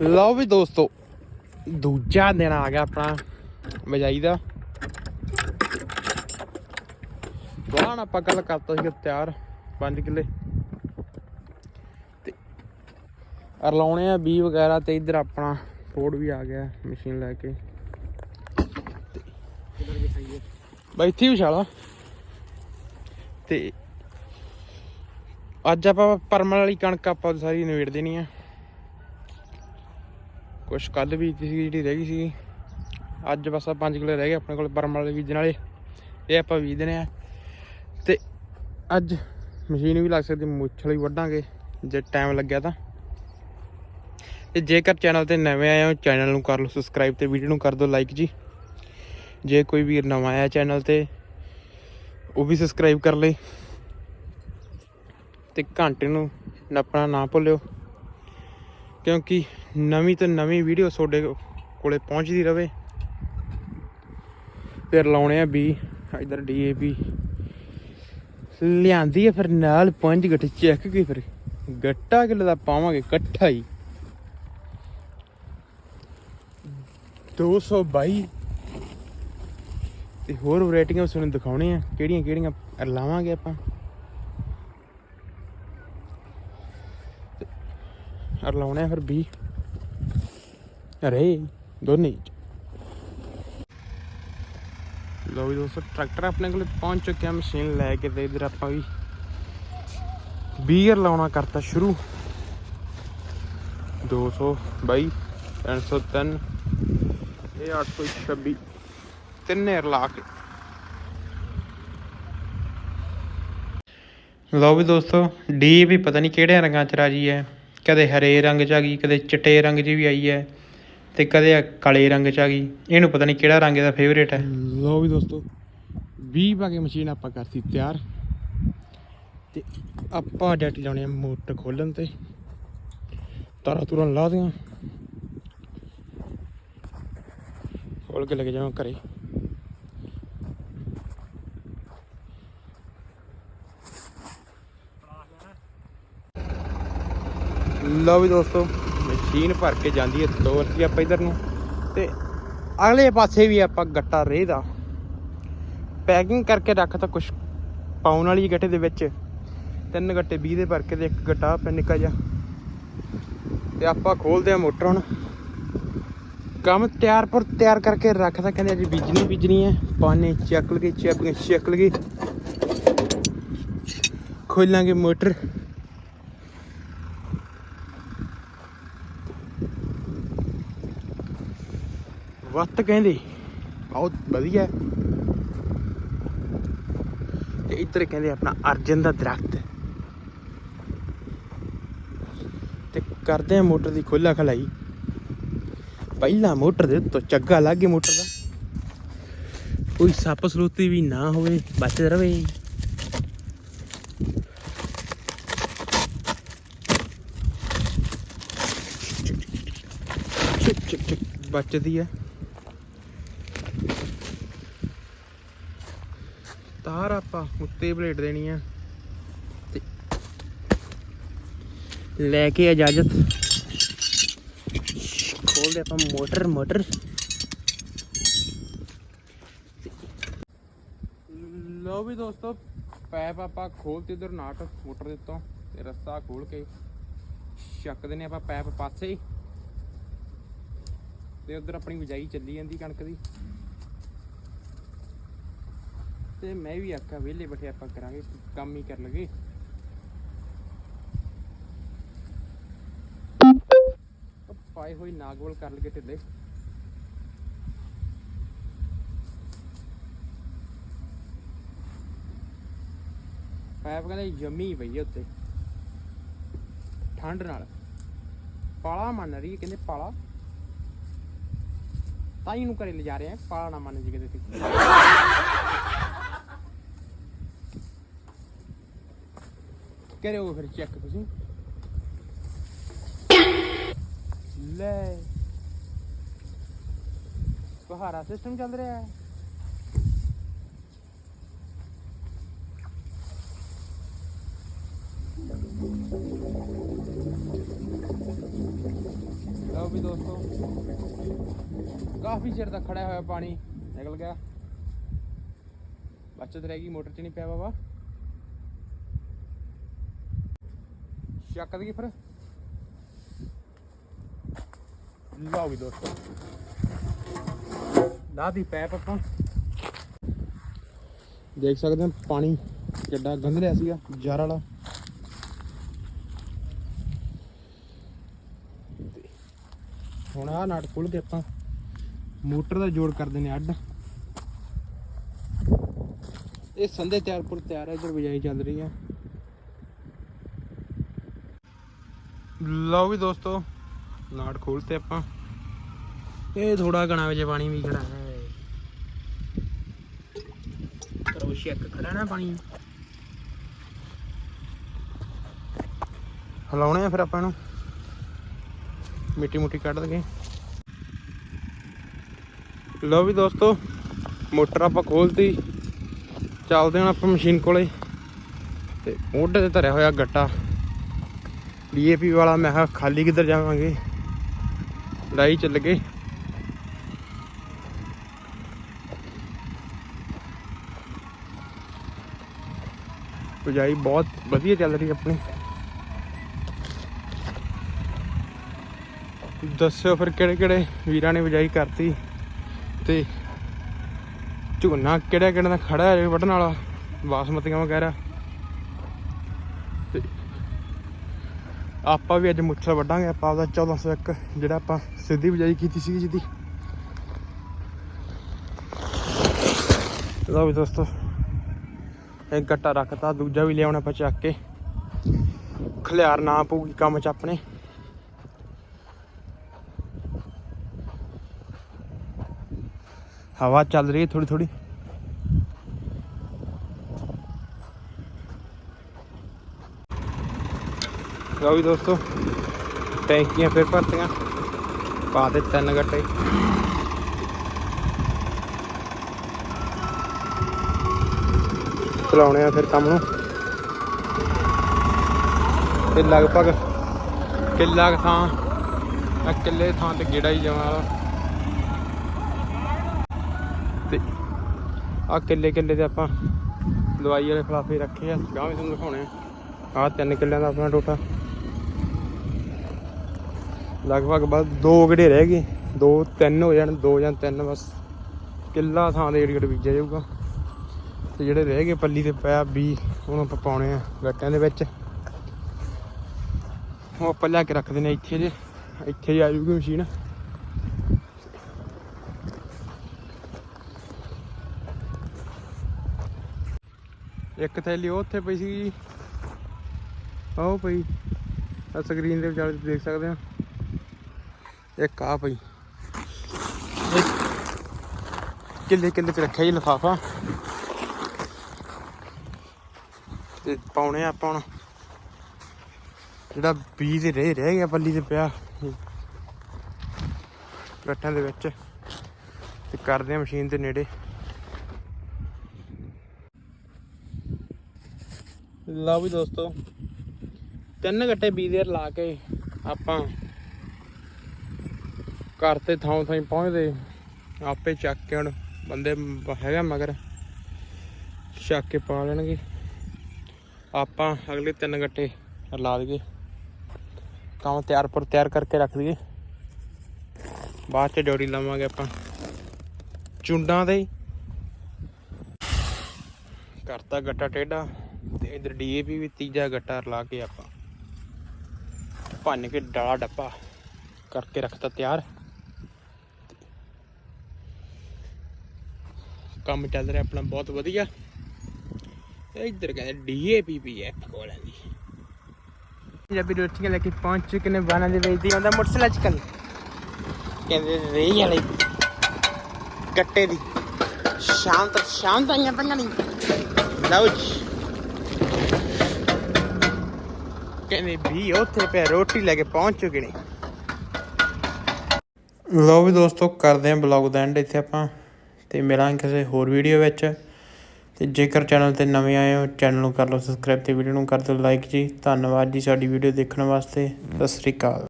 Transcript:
ਲਓ ਵੀ ਦੋਸਤੋ, ਦੂਜਾ ਦਿਨ ਆ ਗਿਆ ਆਪਣਾ ਬਜਾਈ ਦਾ। ਵਾਹਣ ਆਪਾਂ ਕੱਲ ਕਰਤਾ ਸੀ ਤਿਆਰ 5 ਕਿੱਲੇ। ਤੇ ਅਰ ਆ ਬੀ ਵਗੈਰਾ ਤੇ ਇੱਧਰ ਆਪਣਾ ਰੋਡ ਵੀ ਆ ਗਿਆ, ਮਸ਼ੀਨ ਲੈ ਕੇ। ਬਈ ਇੱਥੇ ਵਿਛਾਲਾ। ਤੇ ਅੱਜ ਆਪਾਂ ਪਰਮਲ ਵਾਲੀ ਕਣਕ ਆਪਾਂ ਸਾਰੀ ਨਵੇੜ ਦੇਣੀ ਆ। ਕੁਛ ਕੱਲ ਵੀ ਸੀਗੀ ਜਿਹੜੀ ਰਹਿ ਗਈ ਸੀ ਅੱਜ ਬਸ ਆ 5 ਕਿਲੋ ਰਹਿ ਗਏ ਆਪਣੇ ਕੋਲ ਪਰਮਲ ਵਾਲੇ ਬੀਜਣ ਵਾਲੇ। ਇਹ ਆਪਾਂ ਬੀਜ ਦੇਣੇ ਆ ਤੇ ਅੱਜ ਮਸ਼ੀਨ ਵੀ ਲੱਗ ਸਕਦੀ, ਮੁੱਛ ਵੀ ਵੱਢਾਂਗੇ, ਜੇ ਟਾਈਮ ਲੱਗਿਆ ਤਾਂ। ਤੇ ਜੇਕਰ ਚੈਨਲ ਤੇ ਨਵੇਂ ਆਏ ਹੋ ਚੈਨਲ ਨੂੰ ਕਰ ਲਓ ਸਬਸਕ੍ਰਾਈਬ ਤੇ ਵੀਡੀਓ ਨੂੰ ਕਰ ਦਿਓ ਲਾਈਕ ਜੀ। ਜੇ ਕੋਈ ਵੀਰ ਨਵਾਂ ਆਇਆ ਚੈਨਲ ਤੇ, ਉਹ ਵੀ ਸਬਸਕ੍ਰਾਈਬ ਕਰ ਲਈ ਤੇ ਘੰਟੇ ਨੂੰ ਨੱਪਣਾ ਨਾ ਭੁੱਲਿਓ। ਕਿਉਂਕਿ ਨਵੀਂ ਤੋਂ ਨਵੀਂ ਵੀਡੀਓ ਤੁਹਾਡੇ ਕੋਲੇ ਪਹੁੰਚਦੀ ਰਵੇ। ਫਿਰ ਲਾਉਣੇ ਆ ਵੀ ਇਧਰ ਡੀਏਪੀ ਲਿਆਂਦੀ ਹੈ ਫਿਰ ਨਾਲ ਪੰਜ ਗੱਠੇ ਚੈੱਕ ਕੇ ਫਿਰ। ਗੱਟਾ ਕਿਲੋ ਦਾ ਪਾਵਾਂਗੇ, ਇਕੱਠਾ ਹੀ। 222 ਤੇ ਹੋਰ ਵੈਰਾਈਟੀਆਂ ਤੁਹਾਨੂੰ ਦਿਖਾਉਣੇ ਆ, ਕਿਹੜੀਆਂ ਕਿਹੜੀਆਂ ਲਾਵਾਂਗੇ ਆਪਾਂ। ਅਰ ਲਾਉਣੇ ਆ ਫਿਰ 20 ਅਰੇ ਦੋਨੇ। ਲਓ ਵੀ ਦੋਸਤੋ ਟਰੈਕਟਰ ਆਪਣੇ ਕੋਲ ਪਹੁੰਚ ਚੁੱਕਿਆ ਮਸ਼ੀਨ ਲੈ ਕੇ ਤੇ ਇਧਰ ਆਪਾਂ ਵੀ ਬੀਅਰ ਲਾਉਣਾ ਕਰਤਾ ਸ਼ੁਰੂ। 222 303 ਇਹ 826 ਤਿੰਨੇ ਰਲਾ ਕੇ ਲਓ ਵੀ ਦੋਸਤੋ ਡੀ ਵੀ ਪਤਾ ਨਹੀਂ ਕਿਹੜੇ ਰੰਗਾਂ ਚ ਰਾਜੀ ਹੈ ਕਦੇ ਹਰੇ ਰੰਗ ਚ ਆ ਗਈ ਕਦੇ ਚਿੱਟੇ ਰੰਗ 'ਚ ਵੀ ਆਈ ਹੈ। ਤੇ ਕਦੇ ਆ ਕਾਲੇ ਰੰਗ ਚ ਆ ਗਈ। ਇਹਨੂੰ ਪਤਾ ਨਹੀਂ ਕਿਹੜਾ ਰੰਗ ਇਹਦਾ ਫੇਵਰੇਟ ਹੈ। ਲਓ ਵੀ ਦੋਸਤੋ 20 ਪਾ ਕੇ ਮਸ਼ੀਨ ਆਪਾਂ ਕਰਤੀ ਤਿਆਰ। ਤੇ ਆਪਾਂ ਡੈਟ ਲਾਉਣੇ ਆ ਮੋਟਰ ਖੋਲਣ ਤੇ। ਤਾਰਾਂ ਤੁਰਾਂ ਲਾ ਦਿਆਂ। ਖੋਲ ਕੇ ਲੱਗ ਜਾਵਾਂ ਘਰੇ। ਲਓ ਵੀ ਦੋਸਤੋ ਮਸ਼ੀਨ ਭਰ ਕੇ ਜਾਂਦੀ ਹੈ ਤੋਰ ਕੇ ਆਪਾਂ ਇਧਰ ਨੂੰ। ਤੇ ਅਗਲੇ ਪਾਸੇ ਵੀ ਆਪਾਂ ਗੱਟਾ ਰੇਹ ਦਾ। ਪੈਕਿੰਗ ਕਰਕੇ ਰੱਖਤਾ ਕੁਝ ਪਾਉਣ ਵਾਲੀ ਗੱਟੇ ਦੇ ਵਿੱਚ। ਤਿੰਨ ਗੱਟੇ 20 ਦੇ ਭਰ ਕੇ ਤੇ ਇੱਕ ਗੱਟਾ ਪੈ ਨਿੱਕਾ ਜਿਹਾ। ਤੇ ਆਪਾਂ ਖੋਲਦੇ ਆ ਮੋਟਰ ਹੁਣ। ਕੰਮ ਤਿਆਰ ਪਰ ਤਿਆਰ ਕਰਕੇ ਰੱਖਦਾ ਕਹਿੰਦੇ ਅੱਜ ਬੀਜਣੀ ਬੀਜਣੀ ਹੈ। ਪਾਣੇ ਚੱਕ ਲਗੇ ਚਾਬੀਆਂ ਚੱਕ ਲਗੇ ਖੋਲਾਂਗੇ ਮੋਟਰ। ਵੱਤ ਕਹਿੰਦੇ। ਬਹੁਤ ਵਧੀਆ। ਤੇ ਇੱਧਰ ਕਹਿੰਦੇ ਆਪਣਾ ਅਰਜਨ ਦਾ ਦਰਖਤ। ਤੇ ਕਰਦੇ ਆ ਮੋਟਰ ਦੀ ਖੋਲਾ ਖਲਾਈ। ਪਹਿਲਾ ਮੋਟਰ ਦੇ ਉੱਤੋਂ ਚੱਗਾ ਲੱਗ ਗਿਆ ਮੋਟਰ ਦਾ। ਕੋਈ ਸੱਪ ਸਰੂਤੀ ਵੀ ਨਾ ਹੋਵੇ ਬਚ ਰਵੇ। ਬਚਦੀ ਹੈ ਤਾਰ ਆਪਾਂ ਉੱਤੇ ਪਲੇਟ ਦੇਣੀ ਆ। ਤੇ ਲੈ ਕੇ ਇਜਾਜ਼ਤ। ਖੋਲਦੇ ਆਪਾਂ ਮੋਟਰ ਮੋਟਰ। ਲਓ ਵੀ ਦੋਸਤੋ, ਪੈਪ ਆਪਾਂ ਖੋਲਤੇ ਇਧਰ ਨਾਟ, ਮੋਟਰ ਦੇ ਉੱਤੋਂ, ਤੇ ਰੱਸਾ ਖੋਲ ਕੇ ਚੱਕਦੇ ਨੇ ਆਪਾਂ ਪੈਪ ਪਾਸੇ। ਤੇ ਉਧਰ ਆਪਣੀ ਬਿਜਾਈ ਚੱਲੀ ਜਾਂਦੀ ਕਣਕ ਦੀ। ਤੇ ਮੈਂ ਵੀ ਆਖਿਆ, ਵਿਹਲੇ ਬੈਠੇ ਆਪਾਂ ਕਰਾਂਗੇ, ਕੰਮ ਹੀ ਕਰ ਲਗੇ ਉਹ ਪਾਏ ਹੋਈ ਨਾਗਵਲ ਕਰ ਲਗੇ ਢਿੱਲੇ। ਪਾਇਪ ਕਹਿੰਦੇ ਜੰਮੀ ਪਈ ਹੈ ਉੱਤੇ। ਠੰਡ ਨਾਲ। ਪਾਲਾ ਮੰਨ ਰਹੀ ਕਹਿੰਦੇ ਪਾਲਾ। ਤਾਈ ਨੂੰ ਘਰੇ ਲਿਜਾ ਰਹੇ ਆ, ਪਾਲਾ ਨਾ ਮੰਨ ਜੀ ਕਿਤੇ ਕਰਿਓ ਫਿਰ ਚੈੱਕ ਤੁਸੀਂ। ਲੈ। ਫੁਹਾਰਾ ਸਿਸਟਮ ਚੱਲ ਰਿਹਾ ਹੈ। ਲਓ ਲਓ ਵੀ ਦੋਸਤੋ। ਕਾਫੀ ਚਿਰ ਦਾ ਖੜਾ ਹੋਇਆ ਪਾਣੀ ਨਿਕਲ ਗਿਆ। ਬਚਤ ਰਹਿ ਗਈ, ਮੋਟਰ ਚ ਨਹੀਂ ਪਿਆ ਬਾਬਾ। ਚੱਕ ਦਈਏ ਫਿਰ। ਲਓ ਵੀ ਦੋਸਤੋ। ਲਾ ਦੀ ਪੈਪ ਆਪਾਂ। ਦੇਖ ਸਕਦੇ ਹਾਂ ਪਾਣੀ ਕਿੱਡਾ ਗੰਧ ਰਿਹਾ ਸੀਗਾ, ਜਰ ਵਾਲਾ। ਹੁਣ ਆਹ ਨਟ ਖੁੱਲ ਕੇ ਆਪਾਂ ਮੋਟਰ ਦਾ ਜੋੜ ਕਰਦੇ ਨੇ ਅੱਡ। ਇਹ ਸੰਦੇ ਤਿਆਰਪੁਰ ਤਿਆਰ ਹੈ ਇਧਰ ਬਿਜਾਈ ਚੱਲ ਰਹੀ ਹੈ ਲਓ ਵੀ ਦੋਸਤੋ ਨਾਟ ਖੋਲਤੇ ਆਪਾਂ। ਇਹ ਥੋੜਾ ਘਣਾ ਵਿੱਚ ਪਾਣੀ ਵੀ ਖੜਾ ਹੈ। ਕਰੋ ਚੈੱਕ ਖੜਾ ਨਾ ਪਾਣੀ। ਹਲਾਉਣੇ ਆ ਫਿਰ ਆਪਾਂ ਇਹਨੂੰ। ਮਿੱਟੀ ਮੁੱਟੀ ਕੱਢ ਦਗੇ ਲਓ ਵੀ ਦੋਸਤੋ, ਮੋਟਰ ਆਪਾਂ ਖੋਲਤੀ। ਚੱਲਦੇ ਹਾਂ ਆਪਾਂ ਮਸ਼ੀਨ ਕੋਲੇ। ਤੇ ਮੋਢੇ ਤੇ ਧਰਿਆ ਹੋਇਆ ਗੱਟਾ। ਡੀਏਪੀ ਵਾਲਾ, ਮੈਂ ਕਿਹਾ ਖਾਲੀ ਕਿੱਧਰ ਜਾਵਾਂਗੇ? ਲੜਾਈ ਚੱਲ ਗਏ ਪੁਜਾਈ ਬਹੁਤ ਵਧੀਆ ਚੱਲ ਰਹੀ ਆਪਣੀ। ਦੱਸਿਓ ਫਿਰ ਕਿਹੜੇ ਕਿਹੜੇ ਵੀਰਾਂ ਨੇ ਬਿਜਾਈ ਕਰਤੀ ਤੇ ਝੋਨਾ ਕਿਹੜਾ ਕਿਹੜਾ ਦਾ ਖੜਾ ਹੈ, ਵੱਢਣ ਵਾਲਾ, ਬਾਸਮਤੀਆਂ ਵਗੈਰਾ। ਆਪਾਂ ਵੀ ਅੱਜ ਮੁੱਛਲ ਵੱਢਾਂਗੇ, ਆਪਾਂ ਆਪਦਾ 1401 ਜਿਹੜਾ ਆਪਾਂ ਸਿੱਧੀ ਬਿਜਾਈ ਕੀਤੀ ਸੀ ਜਿਹਦੀ। ਲਓ ਵੀ ਦੋਸਤੋ ਇੱਕ ਗੱਟਾ ਰੱਖਤਾ, ਦੂਜਾ ਵੀ ਲਿਆਉਣਾ ਆਪਾਂ ਚੱਕ ਕੇ। ਖਲਿਆਰ ਨਾ ਪਊਗੀ ਕੰਮ ਚ ਆਪਣੇ। ਹਵਾ ਚੱਲ ਰਹੀ ਹੈ ਥੋੜੀ ਥੋੜੀ ਲਓ ਵੀ ਦੋਸਤੋ, ਟੈਂਕੀਆਂ ਫਿਰ ਭਰਤੀਆਂ। ਪਾ ਦੇ ਤਿੰਨ ਗੱਟੇ। ਚਲਾਉਣੇ ਆ ਫਿਰ ਕੰਮ ਨੂੰ। ਤੇ ਲਗਭਗ ਕਿੱਲਾ ਕੁ ਥਾਂ, ਆ ਕਿੱਲੇ ਥਾਂ ਤੇ ਗੇੜਾ ਹੀ ਜਾਵਾਂ ਵਾਲਾ ਤੇ ਆ ਕਿੱਲੇ ਕਿੱਲੇ ਤੇ ਆਪਾਂ ਦਵਾਈ ਵਾਲੇ ਫਲਾਫੇ ਰੱਖੇ ਆ। ਗਾਂ ਵੀ ਤੁਹਾਨੂੰ ਦਿਖਾਉਣੇ ਆ। ਆਹ ਤਿੰਨ ਕਿੱਲਿਆਂ ਦਾ ਆਪਣਾ ਟੋਟਾ। ਲਗਭਗ ਬਸ ਦੋ ਗੜੇ ਰਹਿ ਗਏ। ਦੋ ਤਿੰਨ ਹੋ ਜਾਣ, ਦੋ ਜਾਂ ਤਿੰਨ ਬਸ। ਕਿੱਲਾ ਥਾਂ ਦੇ ਏੜ ਬੀਜਿਆ ਜਾਊਗਾ। ਤੇ ਜਿਹੜੇ ਰਹਿ ਗਏ ਪੱਲੀ ਤੇ ਪਿਆ ਬੀ, ਉਹਨੂੰ ਆਪਾਂ ਪਾਉਣੇ ਆ ਗੱਟਿਆਂ ਦੇ ਵਿੱਚ। ਉਹ ਆਪਾਂ ਲਿਆ ਕੇ ਰੱਖਦੇ ਨੇ ਇੱਥੇ ਜੇ। ਇੱਥੇ ਹੀ ਆ ਜੂਗੀ ਮਸ਼ੀਨ। ਇੱਕ ਥੈਲੀ ਉਹ ਉੱਥੇ ਪਈ ਸੀ ਆਹ ਪਈ। ਆ ਸਕਰੀਨ ਦੇ ਵਿਚਾਲੇ ਦੇਖ ਸਕਦੇ ਆ। ਇੱਕ ਆ ਪਈ ਕਿੱਲੇ ਕਿੱਲੇ ਤੇ ਰੱਖਿਆ ਜੀ ਲਫਾਫਾ। ਤੇ ਪਾਉਣੇ ਆਪਾਂ ਹੁਣ। ਜਿਹੜਾ ਬੀਜ ਰਹਿ ਰਹਿ ਗਿਆ ਪੱਲੀ ਤੇ ਪਿਆ। ਗੱਟਾਂ ਦੇ ਵਿੱਚ। ਤੇ ਕਰਦੇ ਆ ਮਸ਼ੀਨ ਦੇ ਨੇੜੇ। ਲਓ ਵੀ ਦੋਸਤੋ, ਤਿੰਨ ਗੱਟੇ ਬੀਜ ਦੇ ਲਾ ਕੇ ਆਪਾਂ ਘਰ ਤੇ ਥਾਂ ਥਾਂ ਪਹੁੰਚਦੇ। ਆਪੇ ਚੱਕ ਕੇ ਹੁਣ ਬੰਦੇ ਹੈਗਾ ਮਗਰ, ਚੱਕ ਕੇ ਪਾ ਲੈਣਗੇ। ਆਪਾਂ ਅਗਲੇ ਤਿੰਨ ਗੱਟੇ ਲਾ ਦਈਏ। ਕੰਮ ਤਿਆਰ ਪਰ ਤਿਆਰ ਕਰਕੇ ਰੱਖ ਦਈਏ। ਬਾਅਦ ਚ ਡੋਰੀ ਲਾਵਾਂਗੇ ਆਪਾਂ। ਚੁੰਡਾਂ ਦੇ। ਕਰਤਾ ਗੱਟਾ ਟੇਢਾ ਤੇ ਇਧਰ ਡੀਏਪੀ ਵੀ ਤੀਜਾ ਗੱਟਾ ਲਾ ਕੇ ਆਪਾਂ। ਭੰਨ ਕੇ ਡਾਲਾ ਡੱਪਾ ਕਰਕੇ ਰੱਖਤਾ ਤਿਆਰ। ਕੰਮ ਚੱਲ ਰਿਹਾ ਆਪਣਾ ਬਹੁਤ ਵਧੀਆ। ਇੱਧਰ ਕਹਿੰਦੇ ਡੀਏਪੀ ਵੀ ਹੈ ਕੋਲਾਂ ਦੀ ਪੰਜਾਬੀ ਰੋਟੀਆਂ ਲੈ ਕੇ ਪਹੁੰਚ ਚੁੱਕੇ ਨੇ ਬਾਣਾ ਦੇ ਵੇਚਦੀ ਆਉਂਦਾ ਮੋਟਰਸਾਈਕਲ ਅੱਜ ਕੱਲ ਕਹਿੰਦੇ ਰੇਹ ਵਾਲੇ ਗੱਟੇ ਦੀ। ਸ਼ਾਮ ਤੱਕ ਸ਼ਾਮ ਤਾਈਆਂ ਪਈਆਂ ਨਹੀਂ ਲਓ ਜੀ। ਕਹਿੰਦੇ ਵੀ ਉੱਥੇ ਪੈ ਰੋਟੀ ਲੈ ਕੇ ਪਹੁੰਚ ਚੁੱਕੇ ਨੇ। ਲਓ ਵੀ ਦੋਸਤੋ, ਕਰਦੇ ਆਂ ਬਲੌਗ ਦਾ ਐਂਡ ਇੱਥੇ ਆਪਾਂ। ਅਤੇ ਮਿਲਾਂਗੇ ਕਿਸੇ ਹੋਰ ਵੀਡੀਓ ਵਿੱਚ। ਅਤੇ ਜੇਕਰ ਚੈਨਲ ਤੇ ਨਵੇਂ ਆਏ ਹੋ ਚੈਨਲ ਨੂੰ ਕਰ ਲਓ ਸਬਸਕ੍ਰਾਈਬ ਅਤੇ ਵੀਡੀਓ ਨੂੰ ਕਰ ਦਿਓ ਲਾਈਕ ਜੀ। ਧੰਨਵਾਦ ਜੀ ਸਾਡੀ ਵੀਡੀਓ ਦੇਖਣ ਵਾਸਤੇ। ਸਤਿ ਸ੍ਰੀ ਅਕਾਲ।